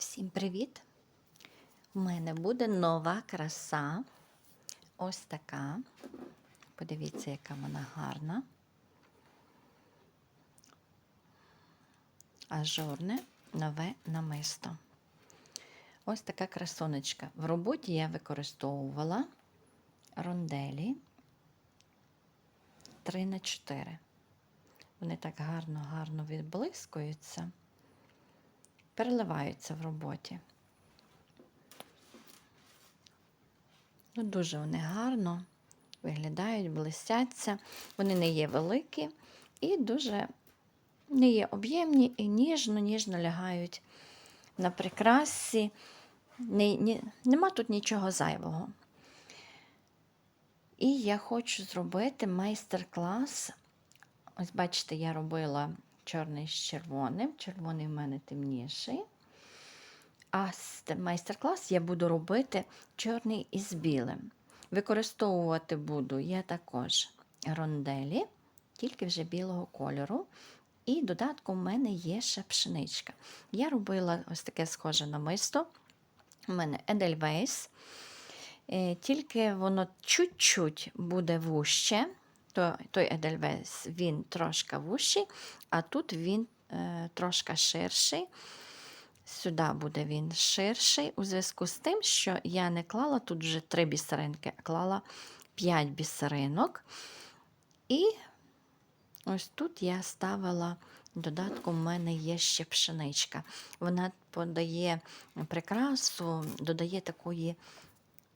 Всім привіт! У мене буде нова краса. Ось така. Подивіться, яка вона гарна. Ажурне нове намисто. Ось така красонечка. В роботі я використовувала ронделі 3 на 4 Вони так гарно-гарно відблискуються переливаються в роботі. Ну, Дуже вони гарно виглядають, блистяться. Вони не є великі і дуже не є об'ємні і ніжно-ніжно лягають на прикрасі. Не, не, нема тут нічого зайвого. І я хочу зробити майстер-клас. Ось, бачите, я робила чорний з червоним. Червоний в мене темніший. А майстер-клас я буду робити чорний із білим. Використовувати буду я також ронделі, тільки вже білого кольору. І додатком в мене є ще пшеничка. Я робила ось таке схоже намисто. У мене Edelweiss. Е, Тільки воно чуть-чуть буде вуще то, той Едельвейс він трошки вущий, а тут він е, трошки ширший. Сюди буде він ширший, у зв'язку з тим, що я не клала тут вже три бісеринки, а клала 5 бісеринок. І ось тут я ставила додатком, у мене є ще пшеничка. Вона подає прикрасу, додає такої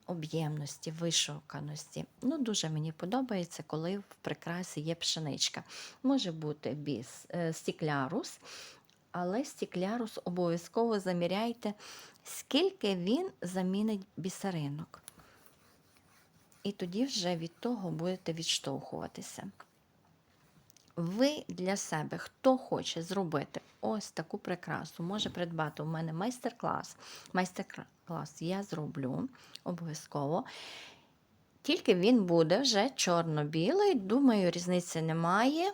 об'ємності, вишуканості. Ну, Дуже мені подобається, коли в прикрасі є пшеничка. Може бути біс, е, стіклярус, але стіклярус обов'язково заміряйте, скільки він замінить бісеринок. І тоді вже від того будете відштовхуватися. Ви для себе, хто хоче зробити ось таку прикрасу, може придбати у мене майстер-клас. Майстер-клас я зроблю обов'язково. Тільки він буде вже чорно-білий. Думаю, різниці немає.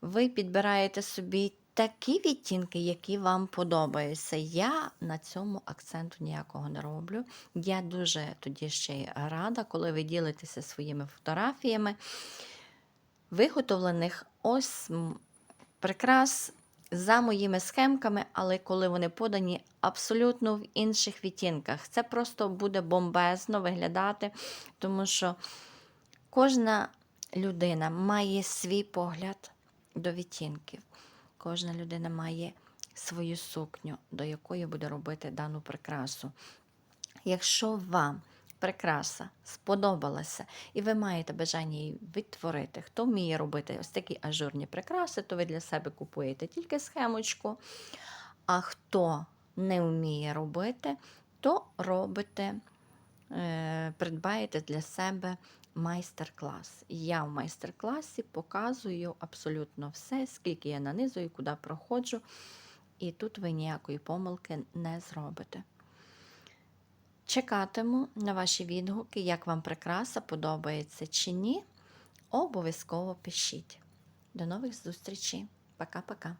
Ви підбираєте собі такі відтінки, які вам подобаються. Я на цьому акценту ніякого не роблю. Я дуже тоді ще рада, коли ви ділитеся своїми фотографіями виготовлених ось прикрас за моїми схемками, але коли вони подані абсолютно в інших відтінках. Це просто буде бомбезно виглядати, тому що кожна людина має свій погляд до відтінків. Кожна людина має свою сукню, до якої буде робити дану прикрасу. Якщо вам прикраса сподобалася, і ви маєте бажання її відтворити. Хто вміє робити ось такі ажурні прикраси, то ви для себе купуєте тільки схемочку. А хто не вміє робити, то робите, е, придбаєте для себе майстер-клас. Я в майстер-класі показую абсолютно все, скільки я нанизую, куди проходжу. І тут ви ніякої помилки не зробите. Чекатиму на ваші відгуки, як вам прикраса подобається чи ні. Обов'язково пишіть. До нових зустрічей. Пока-пока.